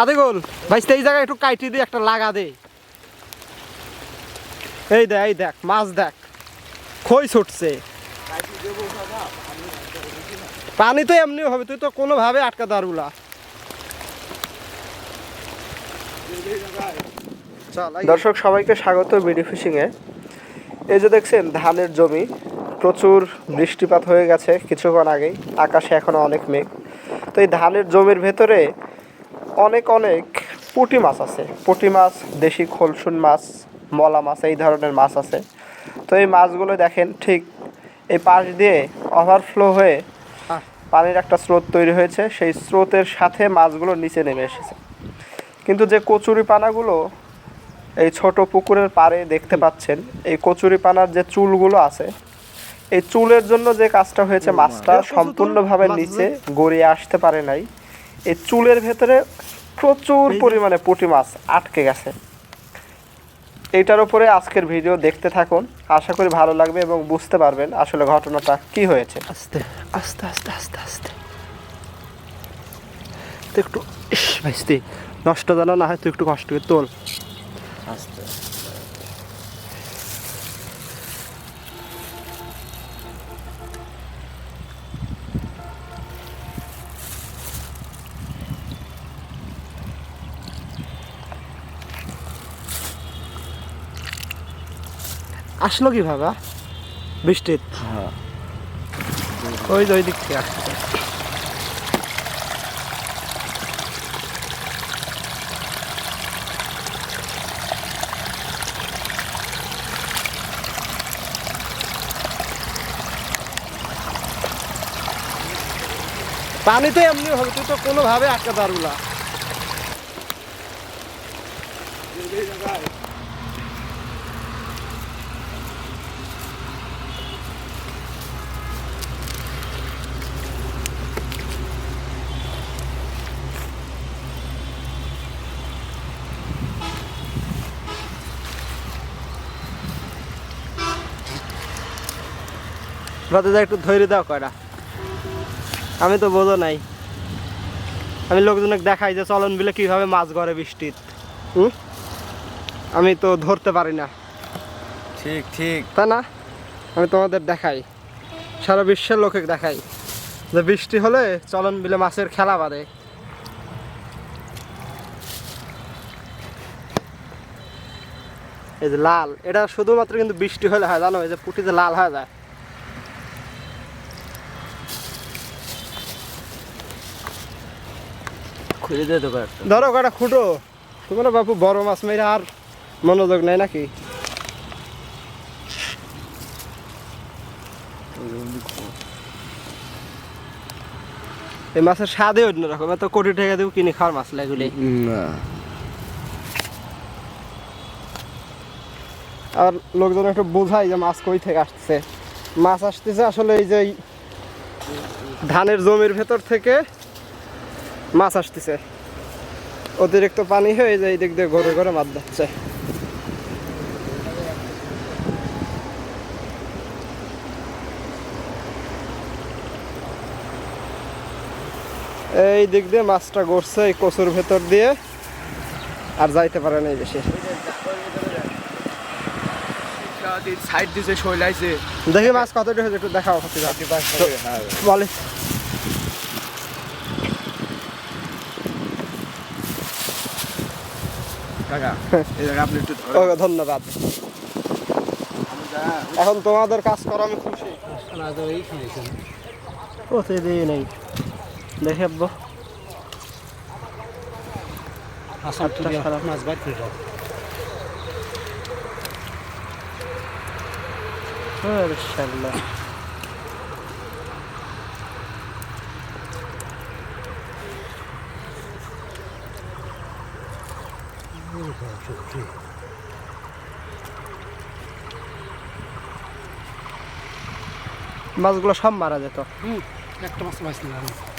আদে গোল। ভাই এই জায়গায় একটু কাইটি দিয়ে একটা লাগা দে। এই দেখ এই দেখ, মাছ দেখ। খই ছুটছে। পানি তো এমনি হবে, তুই তো কোনোভাবে আটকা দাঁড়ুলা দর্শক, সবাইকে স্বাগত বিডি ফিশিংয়ে এই যে দেখছেন, ধানের জমি। প্রচুর বৃষ্টিপাত হয়ে গেছে কিছুক্ষণ আগেই। আকাশে এখনও অনেক মেঘ। তো এই ধানের জমির ভেতরে অনেক অনেক পুঁটি মাছ আছে। পুঁটি মাছ দেশি খোলসুন মাছ মলা মাছ এই ধরনের মাছ আছে। তো এই মাছগুলো দেখেন ঠিক এই পাশ দিয়ে ওভারফ্লো হয়ে পানির একটা স্রোত তৈরি হয়েছে। সেই স্রোতের সাথে মাছগুলো নিচে নেমে এসেছে। কিন্তু যে কচুরি পানাগুলো এই ছোট পুকুরের পাড়ে দেখতে পাচ্ছেন এই কচুরি পানার যে চুলগুলো আছে এই চুলের জন্য যে কাজটা হয়েছে মাছটা সম্পূর্ণভাবে নিচে গড়িয়ে আসতে পারে নাই। এই চুলের ভেতরে প্রচুর পরিমাণে পুঁটি মাছ আটকে গেছে। এইটার উপরে আজকের ভিডিও দেখতে থাকুন। আশা করি ভালো লাগবে এবং বুঝতে পারবেন আসলে ঘটনাটা কি হয়েছে। আস্তে আস্তে আস্তে আস্তে আস্তে। তো একটু ইস ভাইস্তি নষ্ট যেন না হয় তুই একটু কষ্ট করে তোল। আস্তে। আসলো কীভাবে? বৃষ্টির। হ্যাঁ। ওই ওই দিক থেকে আসছে। পানি তো এমনি হবে তুই তো কোনোভাবে আটকা দাঁড়ুলা রাতে যা একটু ধৈর্য দাও কয়টা আমি তো বোঝো নাই। আমি লোকজনকে দেখাই যে চলন বিলে কীভাবে মাছ ধরে বৃষ্টিত। হুম? আমি তো ধরতে পারি না। ঠিক ঠিক। তা না? আমি তোমাদের দেখাই। সারা বিশ্বের লোকে দেখাই। যে বৃষ্টি হলে চলন বিলে মাছের খেলা বাঁধে এই যে লাল এটা শুধুমাত্র কিন্তু বৃষ্টি হলে হয় জানো? এই যে পুঁটি যে লাল হয়ে যায়। খুলে দে তো কয়েকটা ধরো কটা খুঁটো। তোমার বাপু বড় মাছ মেরে আর মনোযোগ নেই নাকি? এই মাছের স্বাদে অন্যরকম। এত কোটি টাকা দেবো কিনে খাওয়ার মাছ লাগুলি না। আর লোকজন একটু বোঝায় যে মাছ কই থেকে আসতেছে মাছ আসতেছে আসলে এই যে ধানের জমির ভেতর থেকে। মাছ আসতেছে। অতিরিক্ত পানি হয়ে যায় এই দিক দিয়ে ঘরে ঘরে মাছ যাচ্ছে এই দিক দিয়ে মাছটা গড়ছে এই কচুর ভেতর দিয়ে আর যাইতে পারে না এই বেশি সাইড দিছে শৈলাইছে দেখি মাছ কতটা হয়েছে একটু দেখাও। বলে। ধন্যবাদ। এখন তোমাদের কাজ করো আমি খুশি। প্রতিদিন নেই দেখে আব্বু। আটটা সারা মাছ বাইর করে দাও মাশাআল্লাহ মাছগুলো সব মারা যেত। একটা মাছ পাইছিলাম।